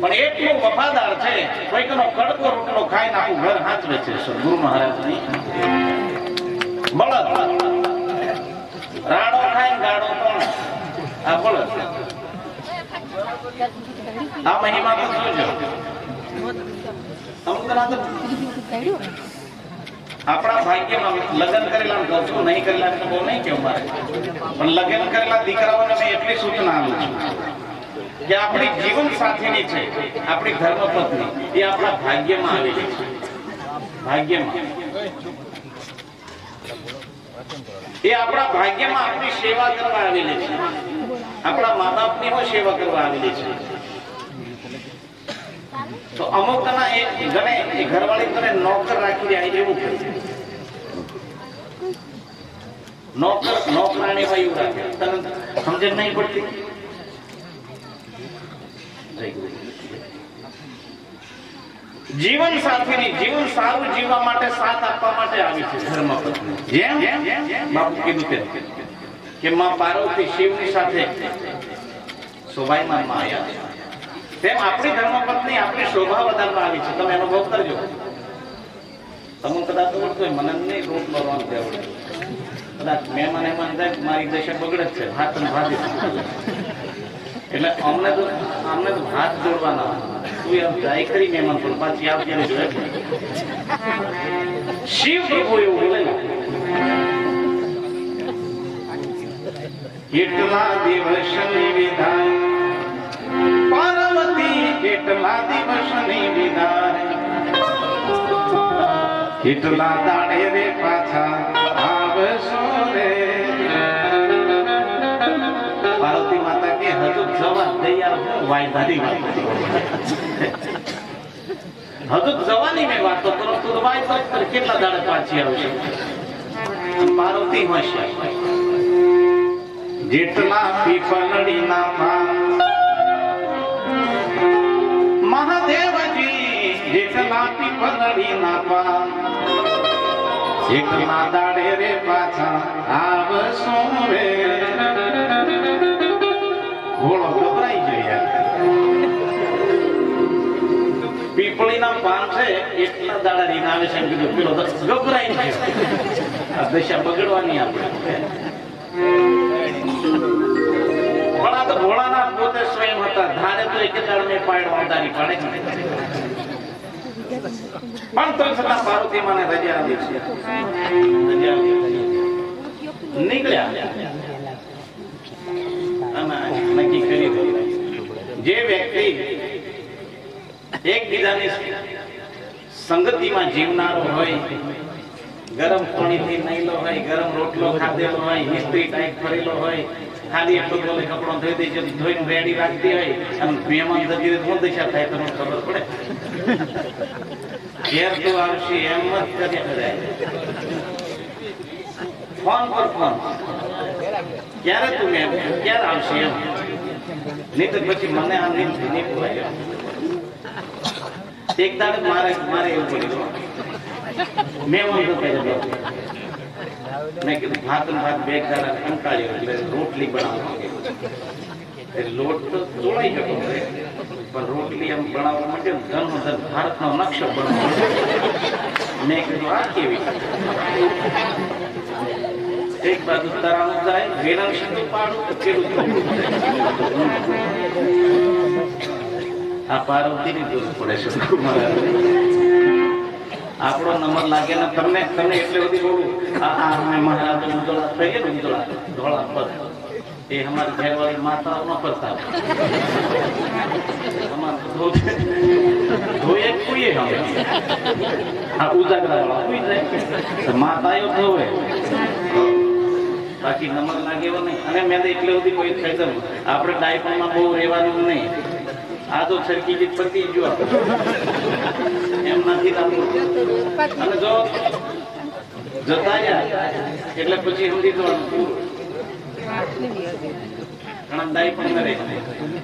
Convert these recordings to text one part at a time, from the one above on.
પણ એટલું વફાદાર છે કોઈકનો કડકો રોટલો ખાઈને આખું ઘર હાચવે છે સદગુરુ મહારાજની બળદ. રાડો ખાઈને ગાડો પણ. આ બળદ આ મહિમા તો જોજો ના આપણા ભાગ્યમાં લગ્ન કરેલા ને નહીં કરેલા બહુ નહીં કેવું મારે પણ લગ્ન કરેલા દીકરાઓને મેં એટલી સૂચના આપું. છું કે આપણી જીવન સાથીની છે, આપણી ધર્મપત્ની, એ આપણા ભાગ્યમાં આવેલી છે. ભાગ્યમાં. એ આપણા ભાગ્યમાં આપણી સેવા કરવા આવેલી છે. આપણા મા બાપની પણ સેવા કરવા આવેલી છે. તો અમુક ના એ ગણે ઘરવાળી તને નોકર રાખી દે એવું કહે નોકર, નોકરાણી માં એવું રાખે તને સમજણ નહીં પડતી. જીવન સાથીની જીવન સારું જીવવા માટે સાથ આપવા માટે આવી છે. ધર્મ જેમ? બાપુ કીધું તેમ. કે માં પાર્વતી શિવની સાથે શોભાયમાનમાં આવ્યા તેમ આપણી ધર્મપત્ની આપણી શોભા વધારવા આવી છે. તમે અનુભવ કરજો. તમને કદાચ આવડતું હોય મને નહીં રોટ તે આવડે કદાચ મહેમાન એમાં થાય મારી દશા બગડે જ છે. હાથ ભાજી એટલે અમને તો અમને તો હાથ જોડવાના. તું એમ જાય ખરી મહેમાન પણ પાછી આપ ત્યારે જોડે શિવ પ્રભુ એવું બોલે ને. કેટલા દિવસની વિદાય પાર્વતી કેટલા દિવસની વિદાય કેટલા વાયદાની હજુ જવાની મેં વાતો કરો, તો વાયદો. કેટલા દાડે પાછી આવશે? પાર્વતી હોશે. જેટલા પીપલડીના પાન. મહાદેવજી જેટલા પીપલડીના પાન. એકલા દાડે રે પાછા આવશું રે. ઘોડો ગભરાઈ યાર પીપળીના પાન છે, એટલા દાડા રીને આવે છે એમ કીધું. પેલો ગભરાઈ ગયો. આ દશા બગડવાની આપણે. પણ તો ભોળાના પોતે સ્વયં હતા. ધારે તો એક દાડ મેં પાડ વાંધાની પાડે. પણ તો છતાં પાર્વતી મને રજા આવી છે. રજા નીકળ્યા. નક્કી. જે વ્યક્તિ એકબીજાની સંગતિમાં જીવનારો હોય, ગરમ પાણીથી નહીલો હોય, ગરમ રોટલો ખાધેલો હોય ઇસ્ત્રી ટાઈટ કરેલો હોય, ખાલી એટલું બોલે કપડો ધોઈ દે છે, ધોઈને રેડી રાખતી હોય, અને મહેમાન થતી હોય કોણ દિશા થાય તો ખબર પડે? ઘેર તો આવશે એમ જ કરી કરાય ફોન પર ફોન. ક્યારે તું એમ ક્યારે આવશે એમ? નહીં તો પછી મને આ નિયમ નહીં બોલાય એક દાડે મારે મારે એવું પડ્યું મેં હું તો મેં કીધું, ભાત ભાત બે દાડા કંટાળ્યો એટલે રોટલી બનાવવા એટલે લોટ તો તોડાઈ ગયો પણ રોટલી એમ બનાવવા માટે ધનનો ધન ભારતનો નકશો બનાવવો મેં કીધું, આ કેવી એક બાજુ તરાણું જાય વેરણ સિંધુ પાડું તો ખેડૂત આ પાર્વતીની જરૂર પડે છે આપણો નંબર લાગે ને તમને તમને એટલે બધી બોલું આ આ અમે મહારાજ ઉજળા થઈએ ને ઉજળા ધોળા પર એ અમારી ઘેરવાળી માતાઓ ન કરતા જ કુઈએ હવે આ ઉજાગરા વાળા માતા માતાઓ ધોવે બાકી નમક લાગે એવો નહીં. અને મેં તો એટલે સુધી કોઈ થઈ આપણે ડાયપરમાં બહુ રહેવાનું નહીં. આ તો સરખી જીત પતી જો એમ નથી થતું અને જો જતા એટલે પછી સમજી જવાનું દાઈ પણ કરે.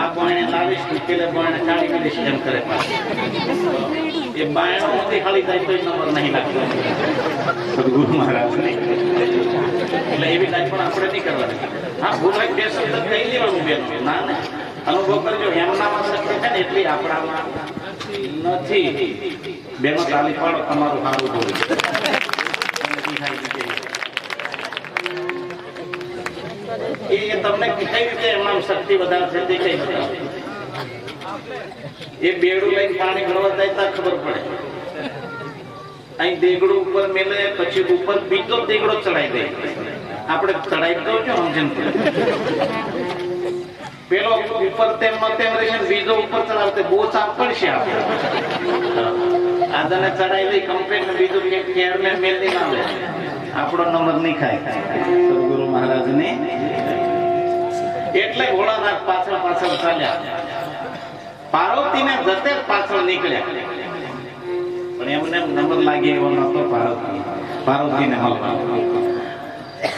આ બોયણે લાવીશ તું પેલે કાઢી મેલીશ એમ કરે. એ બાયણો ખાલી થાય તો નહીં લાગતો. સદગુરુ મહારાજ. એટલે લાઈફ પણ આપણે નહીં કરવાની. હા ભૂલાઈ બે શબ્દ કહી દેવાનું બેન. ના, ને. અનુભવ કરજો. એમનામાં શક્તિ એટલી આપણામાં નથી. બેનો તાલી પણ તમારું સારું જોયું એ તમને કઈ રીતે એમના શક્તિ વધારે છે તે કઈ. એ બેડું લઈને પાણી ભરવા જાય ત્યાં ખબર પડે. અહીં દેગડું ઉપર મેલે, પછી ઉપર બીજો દેગડો ચડાઈ દે. આપણે ચડાઈ દો છો સમજણ પેલો ઉપર તેમ તેમ રહીને બીજો ઉપર ચડાવતે બહુ સાફ પડશે આપણે. આદાને ચડાઈ લઈ કમ્પ્લેટ બીજું કે ચેરમેન મેલ નહીં આવે આપણો નંબર નહીં ખાય. સદગુરુ મહારાજ ને એટલે ભોળાનાથ પાછળ પાછળ ચાલ્યા. પાર્વતીને જતે પાછળ નીકળ્યા. પણ એમને નંબર લાગે એવો નતો પાર્વતી. પાર્વતીને મળવા.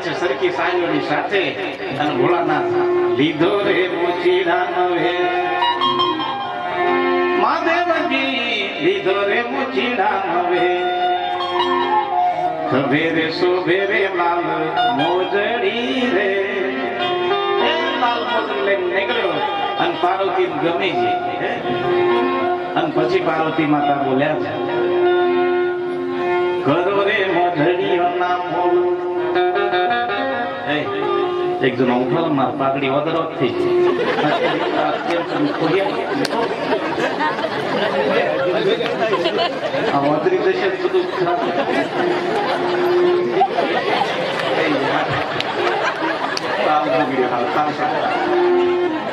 નીકળ્યા છે સરખી સાંજોની સાથે અને ભોળાનાથ લીધો રે મોચીડા નવે મહાદેવજી લીધો રે મોચીડા નવે ખભે રે શોભે રે લાલ મોજડી રે. લાલ મોજડી લઈને નીકળ્યો અને પાર્વતી ગમી ગઈ અને પછી પાર્વતી માતા બોલ્યા છે કરો રે મોજડીઓ ના એ, એક જણો ઉઠો માર પાકડી વગરો જ થઈ આ વદરી જશે તો બધું ખરાબ એ યાર. કામ બગડ્યું હાલ કામ સારું.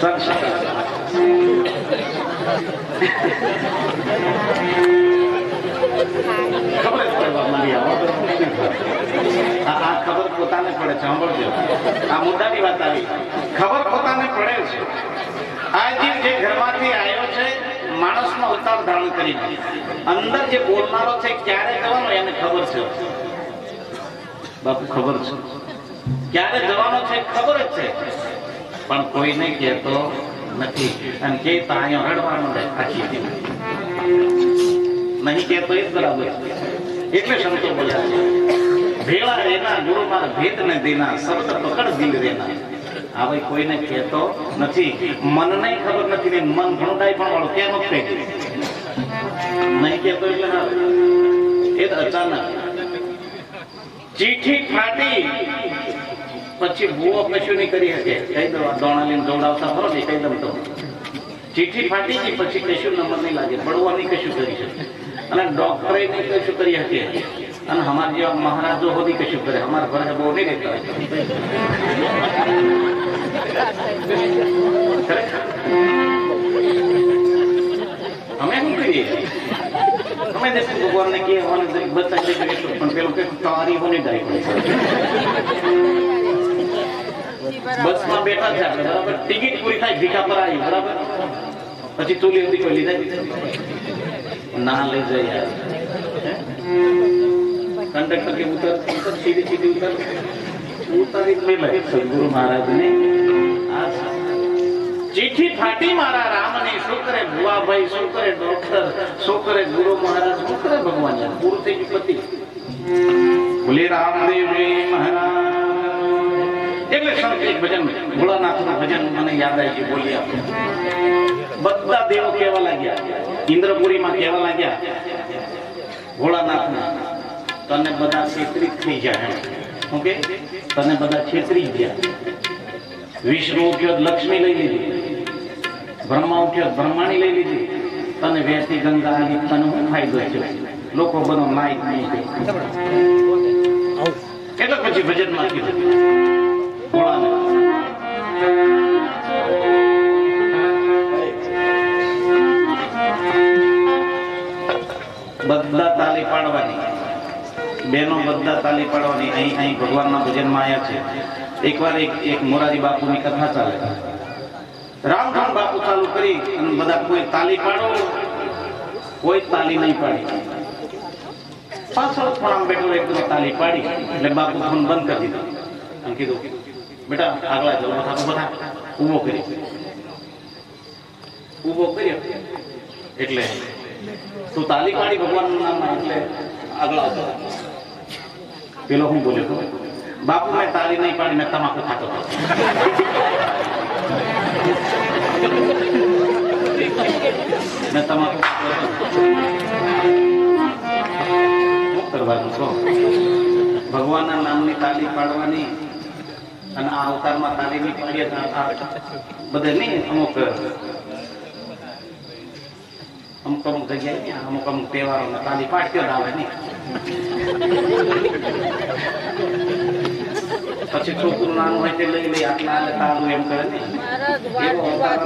ચાલ, ચાલ. ખબર આ ખબર પોતાને પડે છે? સાંભળજો આ મુદ્દાની વાત આવી. ખબર પોતાને પડે છે. આ જે ઘરમાંથી આવ્યો છે, માણસનો અવતાર ધારણ કરી અંદર જે બોલનારો છે, ક્યારે જવાનો એને ખબર છે. બાપુ ખબર છે. ક્યારે જવાનો છે, ખબર જ છે. પણ કોઈને કહેતો નથી. અને કે તો અહીંયા રડવા માંડે આખી જીવન. કે તો એ બરાબર એટલે સંતો બોલ્યા છે. ભેળા રેના ગુરુ માર ભેદ ને દેના શબ્દ પકડ દિલ રેના હવે કોઈને કહેતો નથી. મનને ખબર નથી ને મન ઘણું ડાય પણ વાળો કેમ જ નહીં કહેતો એટલે એ અચાનક. ચીઠી ફાટી. પછી ભૂવો કશું નહીં કરી શકે. કહી દો, આ દોણા લઈને દોડાવતા ફરો ને, કહી દઉં તો. ચીઠી ફાટી ગઈ, પછી કશું નંબર નહીં લાગે. પડવાની કશું કરી શકે. અને ડોક્ટરે નહીં કશું કરી શકે અને અમારા જેવા મહારાજો હોતી કશું કરે? અમારા ઘરે બહુ નહીં રહેતા હોય. અમે શું કરીએ? અમે દેશ ભગવાનને કહે અમારે દરેક બધા પણ પેલું કે તારી હોની ડાય બસમાં બેઠા છે, બરાબર? ટિકિટ પૂરી થાય, ભીખા પર આવી બરાબર? પછી તુલી હતી કોઈ લીધા ના લઈ યાર. કંડક્ટર કે ઉતર ઉતર, સીધી સીધી ઉતર. ઉતારી લઈ લે. સદગુરુ મહારાજને આ ચીઠી ફાટી મારા રામની. શું કરે ભુવાભાઈ? શું કરે ડોક્ટર? શું કરે ગુરુ મહારાજ? શું કરે ભગવાન? પૂરું થઈ ગયું પતિ. બોલે રામદેવજી મહારાજ એક ભજન ભોળાનાથનું ભજન મને યાદ આવી ગયું બોલી આપણે. બધા દેવો કહેવા લાગ્યા. ઇન્દ્રપુરીમાં કહેવા લાગ્યા ભોળાનાથના તને બધા છેતરી થઈ તને બધા છેતરી ગયા. વિષ્ણુ ઉઠ્યો લક્ષ્મી લઈ લીધી. બ્રહ્મા ઉઠ્યો બ્રહ્માણી લઈ લીધી. તને વેસી ગંગા આવી તને હું ફાયદો છે લોકો બધો માહિત નહીં. એટલે પછી ભજનમાં કીધું. બહેનો બધા તાલી પાડવાની અહીં અહીં ભગવાનના ભજનમાં આવ્યા છે. એકવાર એક એક મોરારી બાપુની કથા ચાલે. રામધામ બાપુ ચાલુ કરી અને બધા કોઈ તાલી પાડો, કોઈ તાલી નહીં પાડી. પાછળ ખૂણામાં બેઠો એકદમ તાલી પાડી એટલે બાપુ ફોન બંધ કરી દીધો. અને કીધું, બેટા આગળ જાઓ બધા બધા ઊભો કરી ઊભો કર્યો. એટલે તું તાલી પાડી ભગવાનનું નામ, એટલે આગળ આવતો પેલો હું બોલ્યો હતો બાપુ મેં તાલી નહીં પાડી, મેં તમાકુ ખાતો હતો. મેં તમાકુ કરવાનું છો? ભગવાનના નામની તાલી પાડવાની અને આ અવતારમાં તાલી નહીં પાડીએ બધે નહીં, અમુક અમુક અમુક જગ્યાએ, અમુક અમુક તહેવારોમાં તાલી પાડતી આવે નહીં. પછી છોકરું નાનું હોય તે લઈ લઈ આટલા આલે એમ કરે ને. એવો અવતાર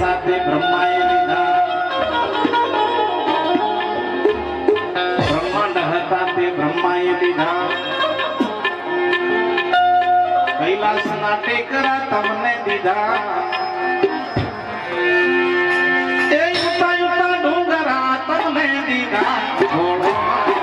તે બ્રહ્માએ લીધા બ્રહ્માંડ હતા તે બ્રહ્માએ લીધા કૈલાસના ટેકરા તમને દીધા તમને દીધા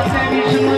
લક્ષ્મી